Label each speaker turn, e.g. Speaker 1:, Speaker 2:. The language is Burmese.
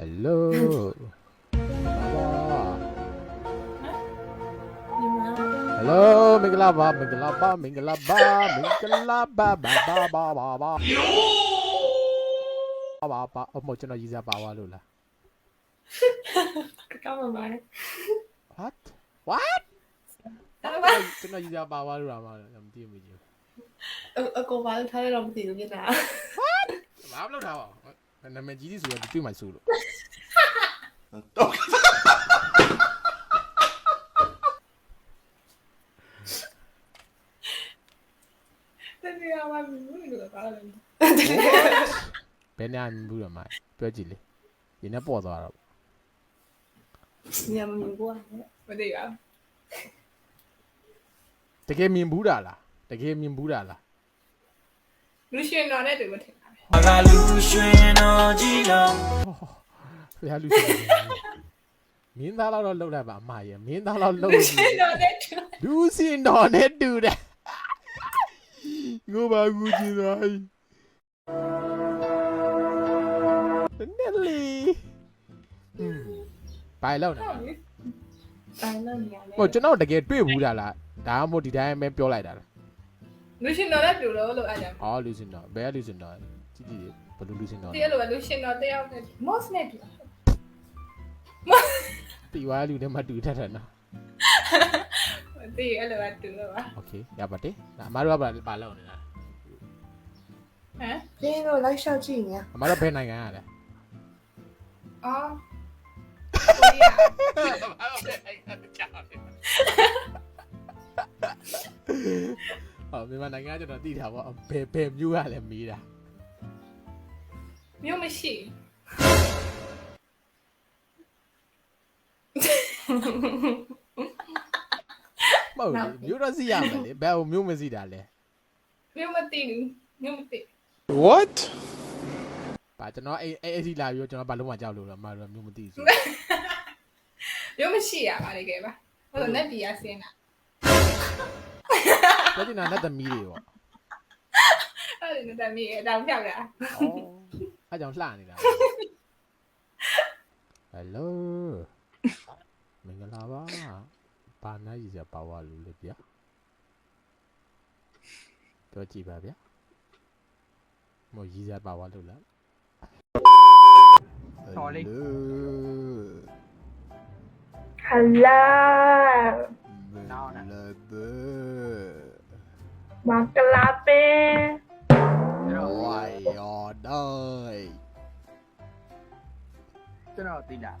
Speaker 1: Hello ဘာဘာ Hello မင်္ဂလာပါမင်္ဂလာပါမင်္ဂလာပါမင်္ဂလာပါဘာဘာဘာဘာဘာဘာဘာအမကျွန်တော်ရည်စားပါသွားလို့လား
Speaker 2: ကောင်းပါပါ
Speaker 1: What What
Speaker 2: ဒါပါ
Speaker 1: ကျွန်တော်ရည်စားပါသွားလို့လားမမသိဘူးမကြည့်
Speaker 2: အကိုပါထားရတော့မသိဘူးပြင်တာ
Speaker 1: ဘူးဘာမလုပ်ထားပါဘူး နာမည်ကြီးသေးဆိုတော့တွေ့မှဆိုလို့
Speaker 2: တကယ်ပါဘူးလို့ပြောတယ်
Speaker 1: ဘယ်နဲ့မှမဘူးတော့မပြောကြည့်လေရင်းနဲ့ပေါ်သွားတော့
Speaker 2: ညမမြင်ဘူးမသိပါ
Speaker 1: တကယ်မြင်ဘူးတာလားတကယ်မြင်ဘူးတာလား
Speaker 2: လူရှင်တော်နဲ့တူမထင် ဘာ
Speaker 3: ကလူရွှင်တော်ကြီးလုံး
Speaker 1: ဖះလူရွှင်မင်းသားတော့လှုပ်လိုက်ပါအမရဲ့မင်းသားတော့လှုပ်
Speaker 2: လူရွှင်တော်နဲ့တူ
Speaker 1: လူစင်တော်နဲ့တူတယ်ငိုပါကူကြီးသားနဲ့လီပိုင်လောက်နေ
Speaker 2: ပိုင်လောက်နေရ
Speaker 1: ဟိုကျွန်တော်တကယ်တွေ့ဘူးလားလားဒါမှမဟုတ်ဒီတိုင်းပဲပြောလိုက်တာလား
Speaker 2: လူရှင်တော်လည်းတူလို့လို့အဲ့ဒါ
Speaker 1: အော်လူရှင်တော်ဘယ်ကလူရှင်တော် ကြည့်ကြည့်ဘယ်လိုလူစင်တော်
Speaker 2: တကယ်လို့လူရှင်တော်တယောက်နဲ့ moss နဲ့တူ
Speaker 1: တီဝါလူနဲ့မတူတတ်တယ်နော်
Speaker 2: တကယ်လို့တူလို့ပါ
Speaker 1: โอเคရပါတယ်ဒါအမတို့ကဘာဘာလောက်နေတာ
Speaker 2: ဟမ်
Speaker 4: ပြင်းတော့လိုက်လျှောက်ကြည့်နေရ
Speaker 1: အမတို့ဘယ်နိုင်ငံရလဲ
Speaker 2: အော်ကိုရီးယား
Speaker 1: ဟောမြန်မာနိုင်ငံကကျွန်တော်သိတာပေါ့ဘယ်ဘယ်မျိုးရလဲမေးတာ
Speaker 2: မြို့မရှိ
Speaker 1: မဟုတ်ဘူးမျိုးတော့စီရမယ်လေဘယ်ဟိုမျိုးမစီတာလဲ
Speaker 2: မြို့မသိဘူးမြို့မသိ
Speaker 1: ပါကျွန်တော်အဲ့အဲ့အစီလာပြီးတော့ကျွန်တော်ဘာလို့မှကြောက်လို့လဲအမတို့ကမျိုးမသိဘူး
Speaker 2: မြို့မရှိရပါလေကဲပါဟုတ်တော့နက်ဒီရဆင်းတာ
Speaker 1: ပြောချင်တာနဲ့သမီးတွေပေါ့
Speaker 2: အဲ့ဒီနဲ့တမီးအတောင်ဖြောက်တာ
Speaker 1: ဩ အဲ့ကြောင့်လှနေတာဟယ်လိုမင်္ဂလာပါဘာနာကြီးစပါဝါလူလေဗျာပြောကြည့်ပါဗျာမော်ကြီးစပါဝါလို့လား
Speaker 3: Sorry.
Speaker 1: Hello.
Speaker 4: ဟလာ
Speaker 3: Now na.
Speaker 1: Hello.
Speaker 4: မကလာပင်
Speaker 1: Why your die?
Speaker 3: ကျွန်တော်သိတာ